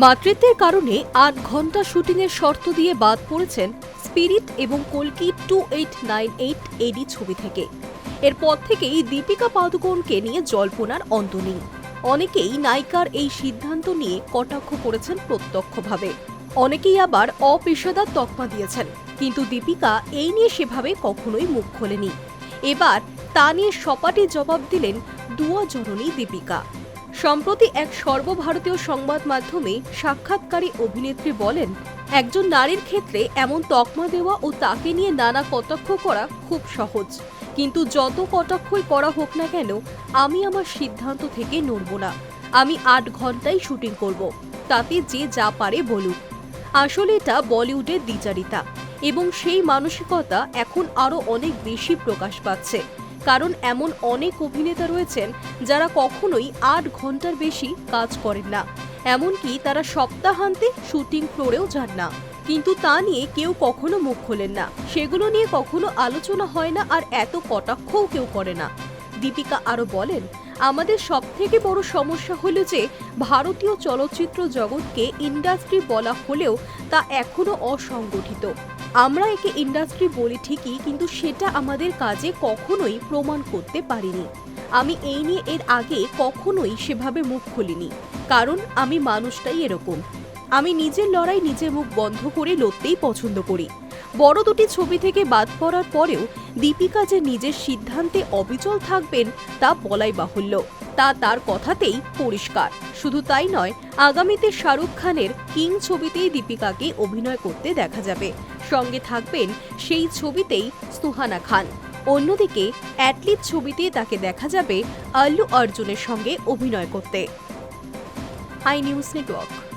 মাতৃত্বের কারণে আট ঘণ্টা শুটিংয়ের শর্ত দিয়ে বাদ পড়েছেন স্পিরিট এবং কলকি two eight nine eight AD ছবি থেকে। এরপর থেকেই দীপিকা পাদুকোনকে নিয়ে জল্পনার অন্ত নেই। অনেকেই নায়িকার এই সিদ্ধান্ত নিয়ে কটাক্ষ করেছেন প্রত্যক্ষভাবে। অনেকেই আবার অপেশাদার তকমা দিয়েছেন, কিন্তু দীপিকা এই নিয়ে সেভাবে কখনোই মুখ খোলেনি। এবার তা নিয়ে সপাটে জবাব দিলেন দুয়া জননী দীপিকা। সম্প্রতি এক সর্বভারতীয় সংবাদ মাধ্যমে সাক্ষাৎকারী অভিনেত্রী বলেন, একজন নারীর ক্ষেত্রে এমন তকমা দেওয়া ও তাকে নিয়ে নানা কটাক্ষ করা খুব সহজ। কিন্তু যত কটাক্ষই করা হোক না কেন, আমি আমার সিদ্ধান্ত থেকে নড়ব না। আমি আট ঘন্টাই শুটিং করব। তাতে যে যা পারে বলুক। আসলে এটা বলিউডের দ্বিচারিতা। এবং সেই মানসিকতা এখন আরও অনেক বেশি প্রকাশ পাচ্ছে। কারণ এমন অনেক অভিনেতা রয়েছেন যারা কখনোই আট ঘণ্টার বেশি কাজ করেন না। এমনকি তারা সপ্তাহান্তে শুটিং ফ্লোরেও যান না। কিন্তু তা নিয়ে কেউ কখনো মুখ খোলেন না। সেগুলো নিয়ে কখনো আলোচনা হয় না আর এত কটাক্ষও কেউ করে না। দীপিকা আরও বলেন, আমাদের সবথেকে বড় সমস্যা হলো যে ভারতীয় চলচ্চিত্র জগৎকে ইন্ডাস্ট্রি বলা হলেও তা এখনও অসংগঠিত। আমরা একে ইন্ডাস্ট্রি বলি ঠিকই, কিন্তু সেটা আমাদের কাজে কখনোই প্রমাণ করতে পারিনি। আমি এই নিয়ে এর আগে কখনোই সেভাবে মুখ খুলিনি, কারণ আমি মানুষটাই এরকম। আমি নিজের লড়াই নিজে মুখ বন্ধ করে লড়তেই পছন্দ করি। বড় দুটি ছবি থেকে বাদ পড়ার পরেও দীপিকা যে নিজের সিদ্ধান্তে অবিচল থাকবেন তা বলাই বাহুল্য। তা তার কথাতেই পরিষ্কার। শুধু তাই নয়, আগামীতে শাহরুখ খানের কিং ছবিতেই দীপিকাকে অভিনয় করতে দেখা যাবে। সঙ্গে থাকবেন সেই ছবিতেই সুহানা খান। অন্যদিকে, অ্যাটলিট ছবিতে তাকে দেখা যাবে আল্লু অর্জুনের সঙ্গে অভিনয় করতে। I news network.